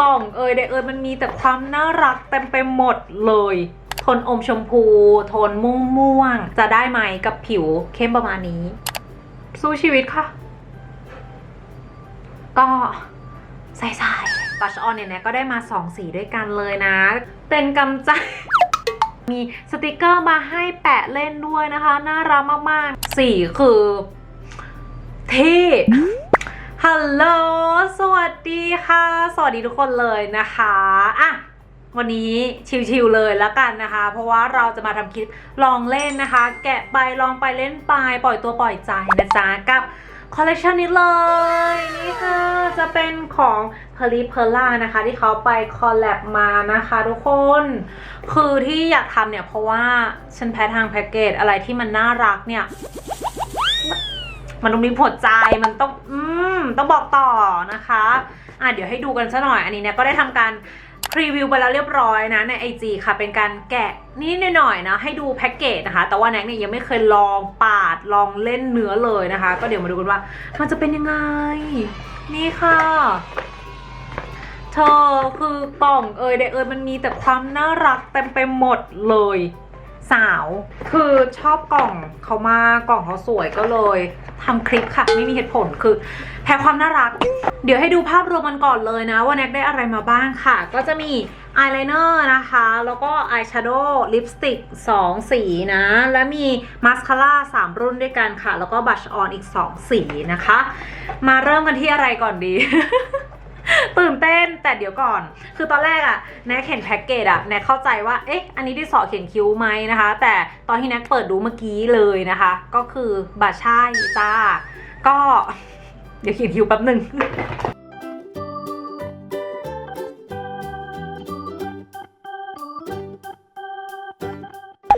กล่องเอยเดเอยมันมีแต่ความน่ารักเต็มไปหมดเลยโทนอมชมพู โทนม่วงม่วง จะได้ไหมกับผิวเข้มประมาณนี้ สู้ชีวิตค่ะ ก็ใส่ใส่บัชออนเนี่ยนะก็ได้มา2สีด้วยกันเลยนะ เป็นกำจัดมีสติกเกอร์มาให้แปะเล่นด้วยนะคะ น่ารักมากๆ สีคือที่ ฮัลโหล สวัสดีค่ะ สวัสดีทุกคนเลยนะคะอะวันนี้ชิวๆเลยแล้วกันนะคะ เพราะว่าเราจะมาทำคลิปลองเล่นนะคะ แกะไปลองไปเล่นไปปล่อยตัวปล่อยใจนะจ๊ะกับคอลเลคชันนี้เลย นี่ค่ะจะเป็นของ p e r l i p e r l a นะคะ ที่เขาไปคอลแลบมานะคะทุกคน คือที่อยากทำเนี่ย เพราะว่าฉันแพ้ทางแพ็กเกจอะไรที่มันน่ารักเนี่ย มันต้องมีผลใจมันต้องอืมต้องบอกต่อนะคะอะเดี๋ยวให้ดูกันซะหน่อยอันนี้เนี่ยก็ได้ทำการรีวิวไปแล้วเรียบร้อยนะใน IG ค่ะ เป็นการแกะนิดหน่อยนะ ให้ดูแพ็กเกจนะคะ แต่ว่าแน็กเนี่ยยังไม่เคยลองปาดลองเล่นเนื้อเลยนะคะ ก็เดี๋ยวมาดูกันว่า มันจะเป็นยังไง นี่ค่ะ เธอคือกล่องเอยเดเอยมันมีแต่ความน่ารักเต็มไปหมดเลย สาวคือชอบกล่องเขามากกล่องเขาสวยก็เลยทำคลิปค่ะ ไม่มีเหตุผลคือแพ้ความน่ารัก เดี๋ยวให้ดูภาพรวมมันก่อนเลยนะ ว่าแน็กได้อะไรมาบ้างค่ะ ก็จะมีอายไลเนอร์นะคะ แล้วก็อายแชโดว์ลิปสติก 2 สีนะ และมีมาสคาร่า 3 รุ่นด้วยกันค่ะ แล้วก็บัชออนอีก 2 สีนะคะ มาเริ่มกันที่อะไรก่อนดี ตื่นเต้นแต่เดี๋ยวก่อน คือตอนแรกอะแน็กเห็นแพ็กเกจอะแน็กเข้าใจว่า เอ๊ะ อันนี้ที่สอเขียนคิ้วไหมนะคะ แต่ตอนที่แน็กเปิดดูเมื่อกี้เลยนะคะ ก็คือบาช่ายจ้า ก็เดี๋ยวเขียนคิ้วแป๊บหนึ่ง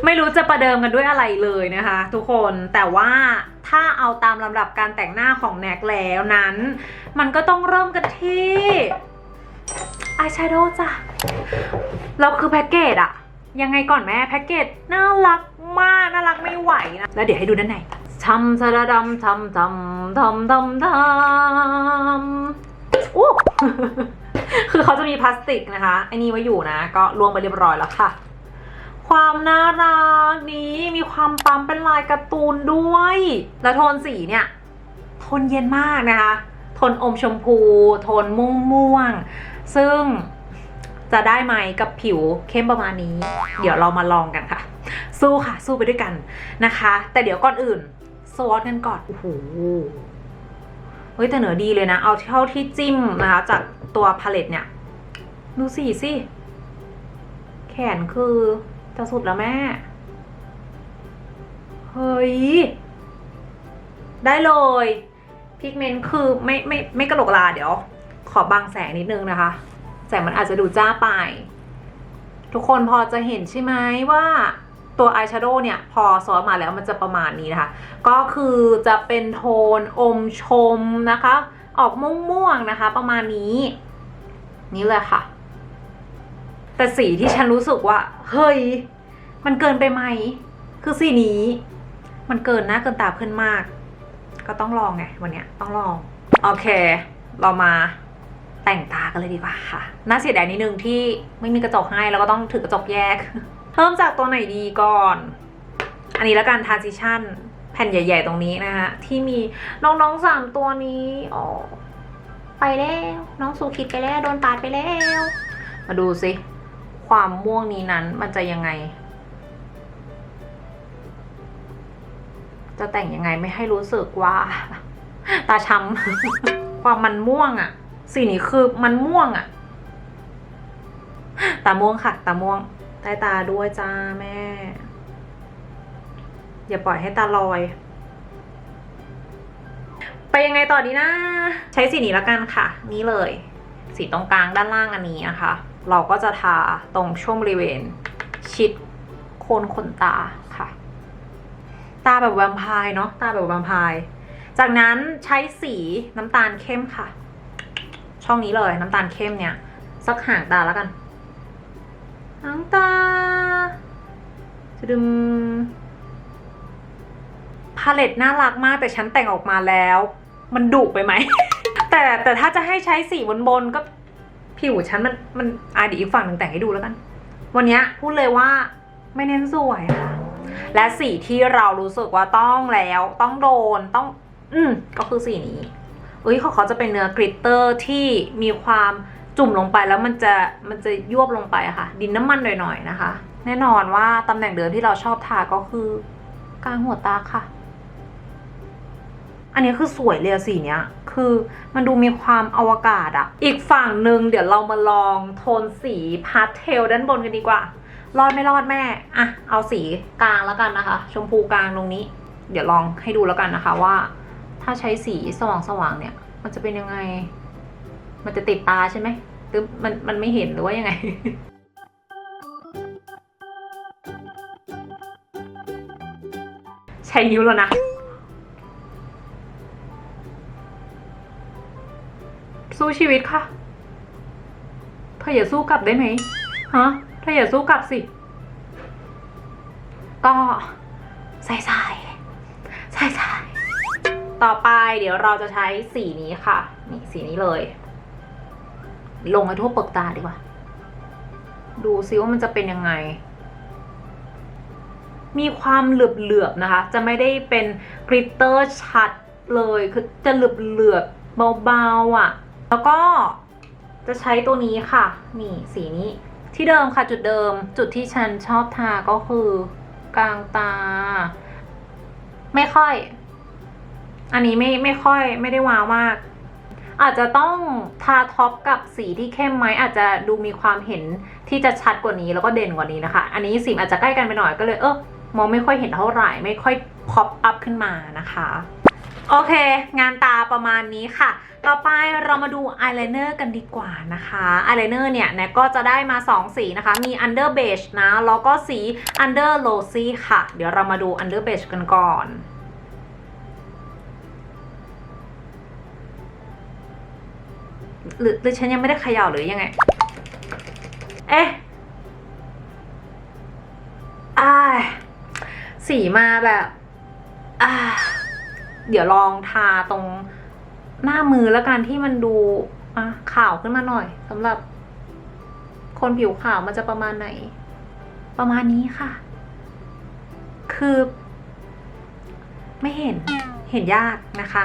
ไม่รู้จะประเดิมกันด้วยอะไรเลยนะคะ ทุกคนแต่ว่า เอาตามลำดับการแต่งหน้าของแน็กแล้วนั้น มันก็ต้องเริ่มกันที่อายแชโดว์จ้ะแล้วคือแพ็กเกจอะยังไงก่อนแม่แพ็กเกจน่ารักมากน่ารักไม่ไหวนะ แล้วเดี๋ยวให้ดูด้านในทำซาดาดำทำทำทำทำทำอู้คือเขาจะมีพลาสติกนะคะไอ้นี่ไว้อยู่นะ ก็ลวงไปเรียบร้อยแล้วค่ะ ความน่ารักนี้มีความปั๊มเป็นลายการ์ตูนด้วย แล้วโทนสีเนี่ยโทนเย็นมากนะคะโทนอมชมพู โทนม่วงม่วงๆซึ่งจะได้ไหมกับผิวเข้มประมาณนี้ เดี๋ยวเรามาลองกันค่ะ สู้ค่ะ สู้ไปด้วยกันนะคะ แต่เดี๋ยวก่อนอื่นสวอตกันก่อนโอ้โหเฮ้ยแต่เหนือดีเลยนะ เอาเท่าที่จิ้มนะคะ จากตัวพาเลตเนี่ย ดูสีสิ แขนคือ จะสุดแล้วแม่ เฮ้ย ได้เลย พิกเมนต์คือไม่ไม่ไม่กระโหลกลาเดี๋ยว ขอบังแสงนิดนึงนะคะ แสงมันอาจจะดูจ้าไป ทุกคนพอจะเห็นใช่ไหมว่าตัวอายแชโดว์เนี่ย พอซอสมาแล้วมันจะประมาณนี้นะคะ ก็คือจะเป็นโทนอมชมนะคะ ออกม่วงๆนะคะ ประมาณนี้ นี่เลยค่ะ แต่สีที่ฉันรู้สึกว่า เฮ้ย มันเกินไปไหม คือสีนี้ มันเกินน้าเกินตาเพื่อนมาก ก็ต้องลองไงวันเนี้ยต้องลอง โอเค เรามาแต่งตากันเลยดีกว่าค่ะ น่าเสียดายนิดนึงที่ไม่มีกระจกให้แล้วก็ต้องถือกระจกแยก เริ่มจากตัวไหนดีก่อน อันนี้แล้วกัน transition แผ่นใหญ่ ๆ ตรงนี้นะคะที่มีน้องๆสามตัวนี้อ๋อไปแล้ว น้องสูคิดไปแล้ว โดนปาดไปแล้ว มาดูสิ ความม่วงนี้นั้นมันจะยังไง จะแต่งยังไงไม่ให้รู้สึกว่า ตาช้ำความมันม่วงอะ่ะ สีนี้คือมันม่วงอะ่ะ ตาม่วงค่ะ ตาม่วงใต้ตาด้วยจ้าแม่ อย่าปล่อยให้ตาลอย ไปยังไงต่อดีนะ ใช้สีนี้แล้วกันค่ะ นี่เลย สีตรงกลางด้านล่างอันนี้นะคะ เราก็จะทาตรงช่วงบริเวณ ชิดโคนขนตาค่ะ ตาแบบแวมไพร์เนาะตาแบบแวมไพร์จากนั้นใช้สีน้ำตาลเข้มค่ะ ช่องนี้เลยน้ำตาลเข้มเนี่ย สักห่างตาแล้วกันหางตาจะดึมพาเลตน่ารักมากแต่ฉันแต่งออกมาแล้ว มันดุไปไหม แต่แต่ถ้าจะให้ใช้สีบนบนก็ ผิวฉันมันมันอะเดี๋ยวอีกฝั่งหนึ่งแต่งให้ดูแล้วกัน วันนี้พูดเลยว่าไม่เน้นสวยค่ะ และสีที่เรารู้สึกว่าต้องแล้ว ต้องโดนต้อง อืมก็คือสีนี้เอ้ยของเขาจะเป็นเนื้อกริตเตอร์ที่มีความจุ่มลงไปแล้วมันจะมันจะยวบลงไปค่ะ ดินน้ำมันหน่อยๆนะคะ แน่นอนว่าตำแหน่งเดิมที่เราชอบทาก็คือกลางหัวตาค่ะ อันนี้คือสวยเลยอะสีเนี้ย คือมันดูมีความอวกาศอะอีกฝั่งหนึ่งเดี๋ยวเรามาลองโทนสีพาสเทลด้านบนกันดีกว่า รอดไม่รอดแม่อะเอาสีกลางแล้วกันนะคะ ชมพูกลางตรงนี้ เดี๋ยวลองให้ดูแล้วกันนะคะว่า ถ้าใช้สีสว่างๆเนี่ย มันจะเป็นยังไง มันจะติดตาใช่ไหมหรือมันมันไม่เห็นหรือว่ายังไงใช้นิ้วแล้วนะ สู้ชีวิตค่ะ เธออย่าสู้กลับได้ไหมฮะเธออย่าสู้กลับสิ ก็ใส่ใส่ใส่ใส่ต่อไปเดี๋ยวเราจะใช้สีนี้ค่ะ นี่สีนี้เลย ลงไปทั่วเปลือกตาดีกว่า ดูซิว่ามันจะเป็นยังไง มีความเหลือบๆนะคะ จะไม่ได้เป็นกริตเตอร์ชัดเลย คือจะเหลือบๆเบาๆอะ แล้วก็จะใช้ตัวนี้ค่ะ นี่สีนี้ ที่เดิมค่ะจุดเดิม จุดที่ฉันชอบทาก็คือกลางตา ไม่ค่อย อันนี้ไม่ไม่ค่อยไม่ได้ว้าวมาก อาจจะต้องทาท็อปกับสีที่เข้มไหมอาจจะดูมีความเห็นที่จะชัดกว่านี้แล้วก็เด่นกว่านี้นะคะ อันนี้สีอาจจะใกล้กันไปหน่อยก็เลยเออมองไม่ค่อยเห็นเท่าไหร่ไม่ค่อยพอปอัพขึ้นมานะคะ โอเค งานตาประมาณนี้ค่ะ ต่อไปเรามาดูอายไลเนอร์กันดีกว่านะคะอายไลเนอร์เนี่ยแนกก็จะได้มา 2 สีนะคะ มี Under Beige นะ แล้วก็สี Under Rosy ค่ะ เดี๋ยวเรามาดู Under Beige กันก่อนหรือหรือฉันยังไม่ได้เขย่าหรือยังไง เอ๊ะอ้าสีมาแบบ อ่า เดี๋ยวลองทาตรงหน้ามือแล้วกันที่มันดูอะขาวขึ้นมาหน่อยสำหรับ คนผิวขาวมันจะประมาณไหน ประมาณนี้ค่ะ คือ ไม่เห็นเห็นยากนะคะ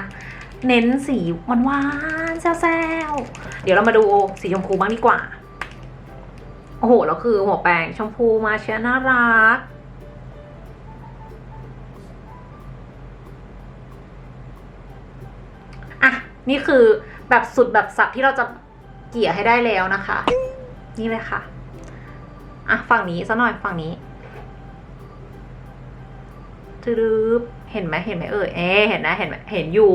เน้นสีหวานๆแซวๆเดี๋ยวเรามาดูสีชมพูบ้างดีกว่า โอ้โหแล้วคือหัวแปรงชมพูมาเชียน่ารัก นี่คือแบบสุดแบบสับที่เราจะเกี่ยให้ได้แล้วนะคะ นี่เลยค่ะ อะฝั่งนี้ซะหน่อยฝั่งนี้ทรึบเห็นไหมเห็นไหมเอ่ยเอ๊เห็นนะเห็นเห็นอยู่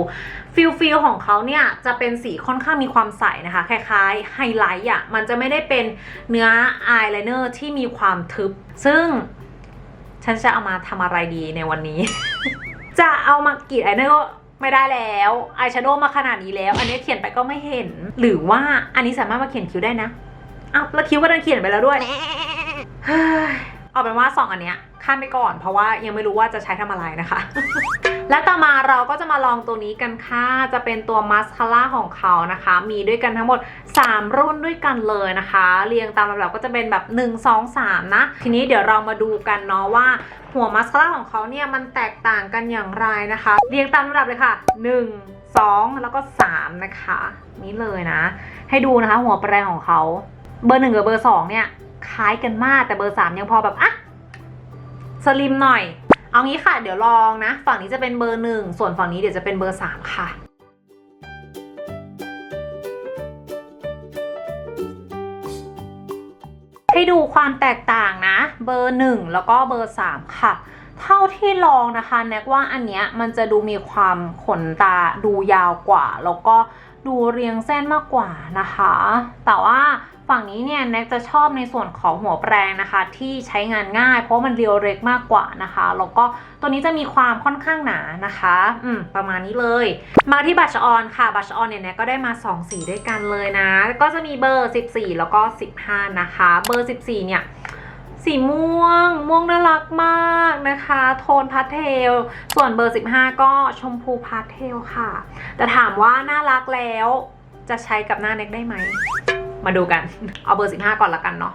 ฟิลฟิลของเขาเนี่ยจะเป็นสีค่อนข้างมีความใสนะคะคล้ายๆไฮไลท์อะมันจะไม่ได้เป็นเนื้ออายไลเนอร์ที่มีความทึบ ซึ่งฉันจะเอามาทำอะไรดีในวันนี้ จะเอามากรีดอายไลเนอร์ก็ ไม่ได้แล้วอายแชโดว์มาขนาดนี้แล้ว อันนี้เขียนไปก็ไม่เห็น หรือว่าอันนี้สามารถมาเขียนคิ้วได้นะอ้าวแล้วคิ้วก็ดันเขียนไปแล้วด้วยเฮ้ยเอาเป็นว่าสองอันเนี้ย ข้ามไปก่อน เพราะว่ายังไม่รู้ว่าจะใช้ทำอะไรนะคะ และต่อมาเราก็จะมาลองตัวนี้กันค่ะ จะเป็นตัวมัสคาร่าของเขานะคะ มีด้วยกันทั้งหมด 3 รุ่นด้วยกันเลยนะคะ เรียงตามลำดับก็จะเป็นแบบ 1 2 3 นะ ทีนี้เดี๋ยวเรามาดูกันเนาะว่าหัวมัสคาร่าของเขาเนี่ยมันแตกต่างกันอย่างไรนะคะ เรียงตามลำดับเลยค่ะ 1 2 แล้วก็ 3 นะคะ นี่เลยนะ ให้ดูนะคะ หัวแปรงของเขา เบอร์หนึ่งกับเบอร์สองเนี่ย คล้ายกันมากแต่เบอร์สามยังพอแบบอะ สลิมหน่อย เอางี้ค่ะ เดี๋ยวลองนะ ฝั่งนี้จะเป็นเบอร์หนึ่งส่วนฝั่งนี้เดี๋ยวจะเป็นเบอร์สามค่ะให้ดูความแตกต่างนะ เบอร์หนึ่งแล้วก็เบอร์สามค่ะ เท่าที่ลองนะคะแนกว่าอันเนี้ยมันจะดูมีความขนตาดูยาวกว่า แล้วก็ดูเรียงเส้นมากกว่านะคะ แต่ว่า ฝั่งนี้เนี่ยแน็กจะชอบในส่วนของหัวแปรงนะคะ ที่ใช้งานง่าย เพราะมันเรียวเล็กมากกว่านะคะแล้วก็ตัวนี้จะมีความค่อนข้างหนานะคะ อืมประมาณนี้เลย มาที่บัชออนค่ะบัชออนเนี่ยแน็กก็ได้มา 2 สีด้วยกันเลยนะ ก็จะมีเบอร์ 14 แล้วก็ 15 นะคะ เบอร์ 14 เนี่ยสีม่วง ม่วงน่ารักมากนะคะ โทนพาสเทล ส่วนเบอร์ 15 ก็ชมพูพาสเทลค่ะ แต่ถามว่าน่ารักแล้วจะใช้กับหน้าเน็กได้ไหม มาดูกัน เอาเบอร์15ก่อนละกันเนาะ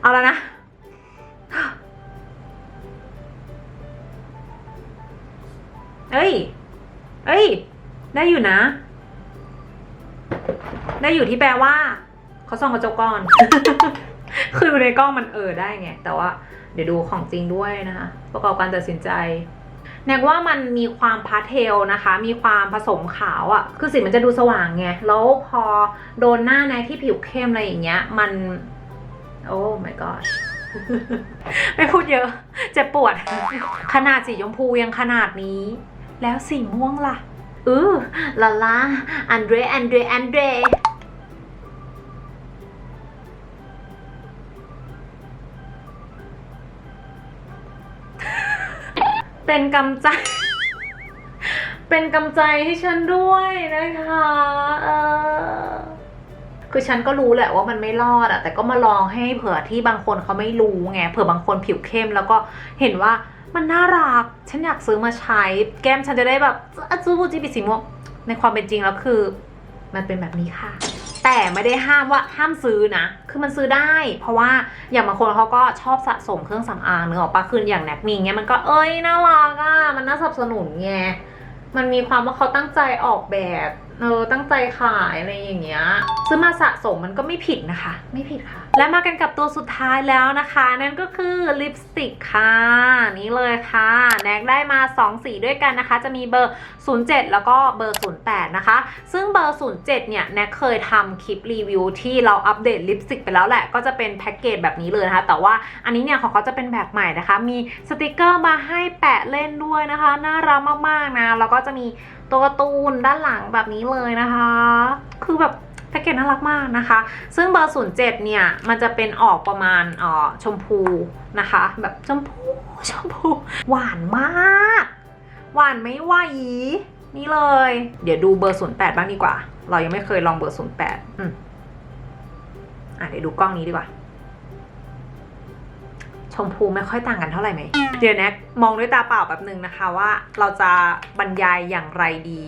เอาแล้วนะ เอ้ย เอ้ย ได้อยู่นะ ได้อยู่ที่แปลว่า เขาส่องกระจกก่อน คือดูในกล้องมันเออได้ไง แต่ว่า เดี๋ยวดูของจริงด้วยนะคะ ประกอบการตัดสินใจ แนกว่ามันมีความพาสเทลนะคะ มีความผสมขาวอะ่ะ คือสีมันจะดูสว่างไง แล้วพอโดนหน้าแนกที่ผิวเข้มอะไรอย่างเงี้ย มัน โอ้ my god ไม่พูดเยอะ เจ็บปวด ขนาดสีชมพูยังขนาดนี้ แล้วสีม่วงล่ะ อือลาลา อันเดร อันเดร อันเดร เป็นกำใจ เป็นกำใจให้ฉันด้วยนะคะเออคือฉันก็รู้แหละว่ามันไม่รอดอะแต่ก็มาลองให้เผื่อที่บางคนเขาไม่รู้ไงเผื่อบางคนผิวเข้มแล้วก็เห็นว่ามันน่ารัก ฉันอยากซื้อมาใช้ แก้มฉันจะได้แบบอจูบูจิบิสีม่วงในความเป็นจริงแล้วคือ มันเป็นแบบนี้ค่ะ แต่ไม่ได้ห้ามว่าห้ามซื้อนะ คือมันซื้อได้ เพราะว่าอย่างบางคนเขาก็ชอบสะสมเครื่องสำอางเนื้อออกปะคืออย่างแน็กมิงเงี้ยมันก็เอ้ยน่ารักอะมันน่าสนับสนุนไงมันมีความว่าเขาตั้งใจออกแบบเออตั้งใจขายอะไรอย่างเงี้ยซื้อมาสะสมมันก็ไม่ผิดนะคะ ไม่ผิดค่ะและมากันกับตัวสุดท้ายแล้วนะคะ นั่นก็คือลิปสติกค่ะนี่เลยค่ะแนกได้มา 2 สีด้วยกันนะคะ จะมีเบอร์ 07 แล้วก็เบอร์ 08 นะคะ ซึ่งเบอร์ 07 เนี่ยแนกเคยทำคลิปรีวิวที่เราอัปเดตลิปสติกไปแล้วแหละก็จะเป็นแพ็กเกจแบบนี้เลยนะคะ แต่ว่าอันนี้เนี่ยของเขาจะเป็นแบบใหม่นะคะ มีสติกเกอร์มาให้แปะเล่นด้วยนะคะ น่ารักมากๆนะแล้วก็จะมีตัวตูนด้านหลังแบบนี้เลยนะคะ คือแบบ แพ็กเกจน่ารักมากนะคะ ซึ่งเบอร์07เนี่ย มันจะเป็นออกประมาณอ่อชมพูนะคะ แบบชมพู ชมพู หวานมาก หวานไม่ไหวนี่เลย เดี๋ยวดูเบอร์08บ้างดีกว่า เรายังไม่เคยลองเบอร์08อืมอะเดี๋ยวดูกล้องนี้ดีกว่า ชมพูไม่ค่อยต่างกันเท่าไหร่ไหม เดี๋ยวแน็กมองด้วยตาเปล่าแบบหนึ่งนะคะว่า เราจะบรรยายอย่างไรดี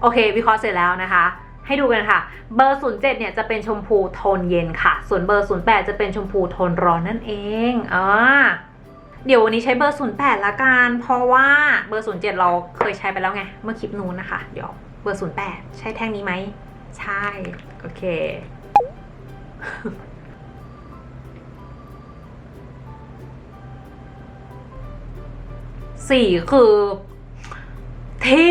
โอเค วิเคราะห์เสร็จแล้วนะคะ ให้ดูกันค่ะ เบอร์ 07 เนี่ยจะเป็นชมพูโทนเย็นค่ะ ส่วนเบอร์ 08 จะเป็นชมพูโทนร้อนนั่นเองอ่าเดี๋ยววันนี้ใช้เบอร์ 08 ละกัน เพราะว่าเบอร์ 07 เราเคยใช้ไปแล้วไง เมื่อคลิปนู้นนะคะ เดี๋ยวเบอร์ 08 ใช่แท่งนี้ไหม ใช่ โอเค สีคือเท่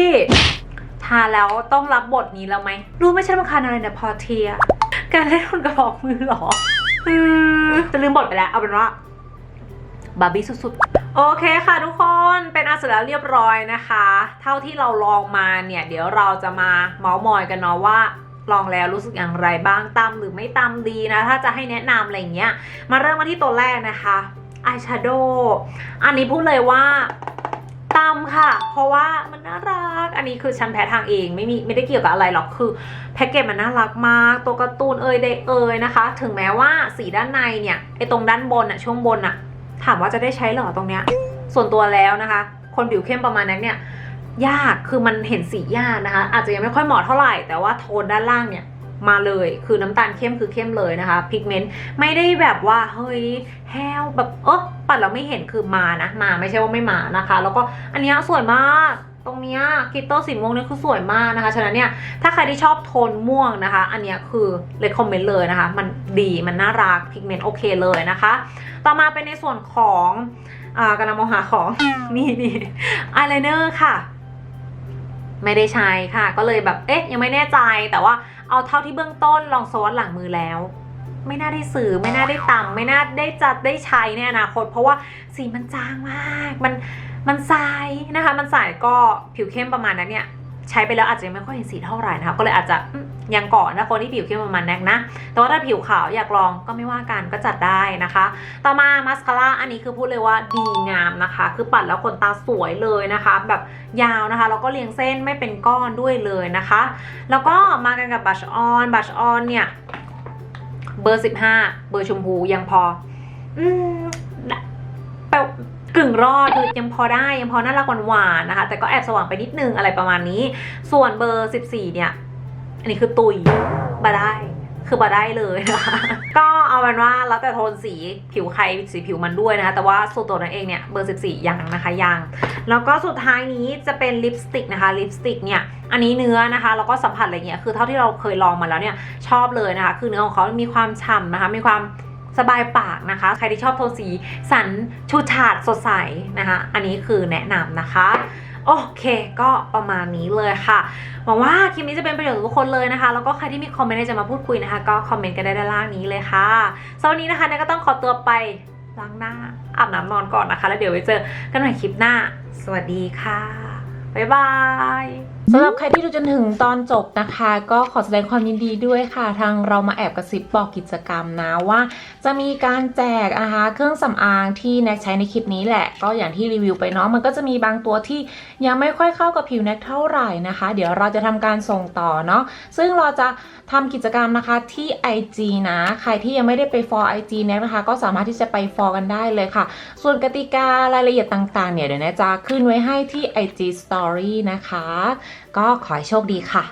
ทาแล้วต้องรับบทนี้แล้วไหม รู้ไหม่ใช่รำคาญอะไรเนี่ยพอเทีย การเล่นคนกระบอกมือเหรออืมจะลืมบทไปแล้ว เอาเป็นว่าบาร์บี้สุดๆ โอเคค่ะทุกคนเป็นอันเสร็จแล้วเรียบร้อยนะคะ เท่าที่เราลองมาเนี่ย เดี๋ยวเราจะมาเมาส์มอยกันเนาะว่าลองแล้วรู้สึกอย่างไรบ้างตามหรือไม่ตามดีนะ ถ้าจะให้แนะนำอะไรอย่างเงี้ย มาเริ่มมาที่ตัวแรกนะคะอายแชโดว์อันนี้พูดเลยว่า ตามค่ะ เพราะว่ามันน่ารัก อันนี้คือฉันแพ้ทางเองไม่มีไม่ได้เกี่ยวกับอะไรหรอกคือแพ็กเกจมันน่ารักมาก ตัวการ์ตูนเอ่ยเดเอ่ยนะคะ ถึงแม้ว่าสีด้านในเนี่ยไอตรงด้านบนอะช่วงบนอะถามว่าจะได้ใช้หรอตรงเนี้ย ส่วนตัวแล้วนะคะ คนผิวเข้มประมาณนั้นเนี่ยยากคือมันเห็นสียากนะคะ อาจจะยังไม่ค่อยเหมาะเท่าไหร่แต่ว่าโทนด้านล่างเนี่ย มาเลย คือน้ำตาลเข้มคือเข้มเลยนะคะพิกเมนต์ไม่ได้แบบว่าเฮ้ยแห้วแบบเออปัดเราไม่เห็นคือมานะ มาไม่ใช่ว่าไม่มานะคะ แล้วก็อันนี้สวยมากตรงเนี้ยกิตเตอร์สีม่วงนี่คือสวยมากนะคะ ฉะนั้นเนี่ยถ้าใครที่ชอบโทนม่วงนะคะ อันนี้คือเลยคอมเมนต์เลยนะคะ มันดีมันน่ารักพิกเมนต์โอเคเลยนะคะ ต่อมาเป็นในส่วนของอ่ากำลังมองหาของนี่นี่อายไลเนอร์ค่ะ ไม่ได้ใช้ค่ะ ก็เลยแบบเอ๊ะยังไม่แน่ใจแต่ว่าเอาเท่าที่เบื้องต้นลองสวอตหลังมือแล้ว ไม่น่าได้สื่อไม่น่าได้ต่ำไม่น่าได้จัดได้ใช้ในอนาคต เพราะว่าสีมันจางมาก มันมันใสนะคะ มันใสก็ผิวเข้มประมาณนั้นเนี่ย ใช้ไปแล้วอาจจะยังไม่ค่อยเห็นสีเท่าไหร่นะคะก็เลยอาจจะยังก่อนนะคนที่ผิวเข้มประมาณแนกนะ แต่ว่าถ้าผิวขาวอยากลองก็ไม่ว่ากันก็จัดได้นะคะ ต่อมามาสคาร่าอันนี้คือพูดเลยว่าดีงามนะคะ คือปัดแล้วขนตาสวยเลยนะคะ แบบยาวนะคะแล้วก็เรียงเส้นไม่เป็นก้อนด้วยเลยนะคะ แล้วก็มากันกับบัชออนบัชออนเนี่ยเบอร์ 15 เบอร์ชมพูยังพอ อืมแปล กึ่งรอดคือยังพอได้ยังพอน่ารักหวานๆนะคะ แต่ก็แอบสว่างไปนิดนึงอะไรประมาณนี้ ส่วนเบอร์ 14 เนี่ย อันนี้คือตุยมาได้คือมาได้เลยนะคะ ก็เอาเป็นว่าแล้วแต่โทนสีผิวใครสีผิวมันด้วยนะคะ แต่ว่าส่วนตัวนั้นเองเนี่ยเบอร์ 14 ยังนะคะยัง แล้วก็สุดท้ายนี้จะเป็นลิปสติกนะคะลิปสติกเนี่ยอันนี้เนื้อนะคะแล้วก็สัมผัสอะไรเงี้ยคือเท่าที่เราเคยลองมาแล้วเนี่ยชอบเลยนะคะ คือเนื้อของเขามีความฉ่ำนะคะมีความ สบายปากนะคะ ใครที่ชอบโทนสีสันชูชาดสดใสนะคะ อันนี้คือแนะนำนะคะโอเคก็ประมาณนี้เลยค่ะ หวังว่าคลิปนี้จะเป็นประโยชน์กับทุกคนเลยนะคะ แล้วก็ใครที่มีคอมเมนต์จะมาพูดคุยนะคะ ก็คอมเมนต์กันได้ด้านล่างนี้เลยค่ะสำหรับวันนี้นะคะเนยก็ต้องขอตัวไปล้างหน้าอาบน้ำนอนก่อนนะคะ แล้วเดี๋ยวไว้เจอกันใหม่คลิปหน้า สวัสดีค่ะ บ๊ายบาย สำหรับใครที่ดูจนถึงตอนจบนะคะ ก็ขอแสดงความยินดีด้วยค่ะ ทางเรามาแอบกระซิบบอกกิจกรรมนะว่า จะมีการแจกนะคะเครื่องสำอางที่แน็กใช้ในคลิปนี้แหละ ก็อย่างที่รีวิวไปเนาะมันก็จะมีบางตัวที่ยังไม่ค่อยเข้ากับผิวแน็กเท่าไหร่นะคะ เดี๋ยวเราจะทำการส่งต่อเนาะซึ่งเราจะทำกิจกรรมนะคะที่ IG นะใครที่ยังไม่ได้ไป for IG แน็กนะคะ ก็สามารถที่จะไป for กันได้เลยค่ะ ส่วนกติการายละเอียดต่างๆเนี่ยเดี๋ยวแน็กจะขึ้นไว้ให้ที่ IG Story นะคะก็ขอให้โชคดีค่ะ